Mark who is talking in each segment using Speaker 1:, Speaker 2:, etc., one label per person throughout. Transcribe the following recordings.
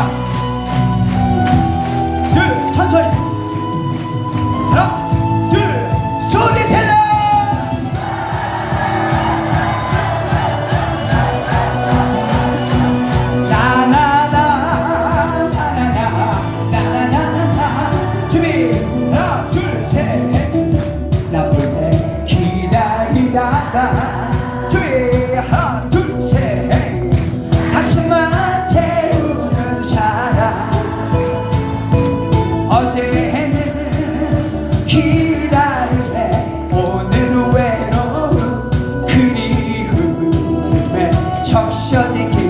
Speaker 1: 아? 어제는 기다림에 오늘은 외로움 그리움에 적셔지길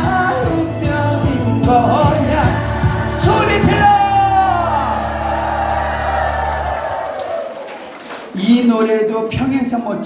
Speaker 1: 이 노래도 평행선 못지않게